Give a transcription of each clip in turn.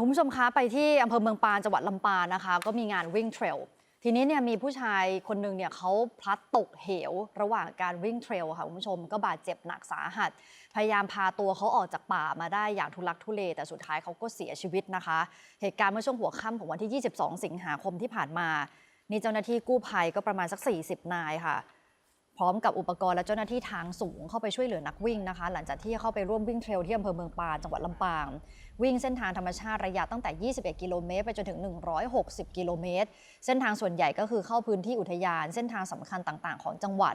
คุณผู้ชมคะไปที่อำเภอเมืองปานจังหวัดลำปางนะคะ ก็มีงานวิ่งเทรลทีนี้เนี่ยมีผู้ชายคนหนึ่งเนี่ยเขาพลัดตกเหว ระหว่างการวิ่งเทรลค่ะคุณผู้ชมก็บาดเจ็บหนักสาหัส พยายามพาตัวเขาออกจากป่ามาได้อย่างทุลักทุเล แต่สุดท้ายเขาก็เสียชีวิตนะคะ เหตุการณ์เมื่อช่วงหัวค่ำของวันที่ 22 สิงหาคมที่ผ่านมานี่เจ้าหน้าที่กู้ภัยก็ประมาณสัก 40 นายค่ะ พร้อมกับอุปกรณ์และเจ้าหน้าที่ทางสูงเข้าไปช่วยเหลือนักวิ่งนะคะ หลังจากที่เข้าไปร่วมวิ่งเทรลที่อำเภอเมืองปานจังหวัดลำปาง วิ่งเส้นทางธรรมชาติระยะตั้งแต่ 21 กิโลเมตรไปจนถึง 160 กิโลเมตร เส้นทางส่วนใหญ่ก็คือเข้าพื้นที่อุทยาน เส้นทางสำคัญต่างๆ ของจังหวัด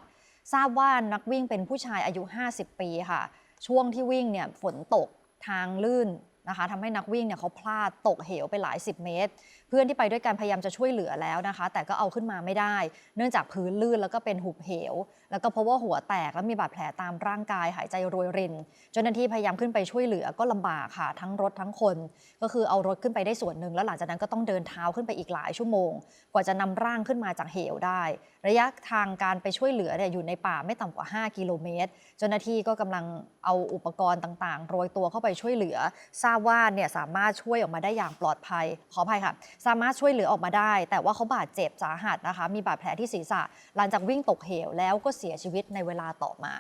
ทราบว่านักวิ่งเป็นผู้ชายอายุ 50 ปีค่ะ ช่วงที่วิ่งเนี่ยฝนตกทางลื่น นะคะทำให้นักวิ่งเนี่ยเขาพลาดตกเหวไปหลาย 10 เมตร เพื่อนที่ไปด้วยกันพยายามจะช่วยเหลือแล้วนะคะ แต่ก็เอาขึ้นมาไม่ได้ เนื่องจากพื้นลื่นแล้วก็เป็นหุบเหว แล้วก็เพราะว่าหัวแตกและมีบาดแผลตามร่างกายหายใจโรยรินเจ้าหน้าที่พยายามขึ้นไปช่วยเหลือก็ลำบากค่ะทั้งรถทั้งคน ก็คือเอารถขึ้นไปได้ส่วนหนึ่งแล้วหลังจากนั้นก็ต้องเดินเท้าขึ้นไปอีกหลายชั่วโมง กว่าจะนำร่างขึ้นมาจากเหวได้ ระยะทางการไปช่วยเหลือเนี่ยอยู่ในป่าไม่ต่ำกว่า 5 กิโลเมตร เจ้าหน้าที่ก็กำลังเอาอุปกรณ์ต่างๆ โรยตัวเข้าไปช่วยเหลือทราบว่าเนี่ยสามารถช่วยออกมาได้อย่างปลอดภัย ขออภัยค่ะ สามารถช่วยเหลือออกมาได้ แต่ว่าเขาบาดเจ็บสาหัสนะคะ มีบาดแผลที่ศีรษะ หลังจากวิ่งตกเหวแล้วก็เสียชีวิตในเวลาต่อมา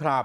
ครับ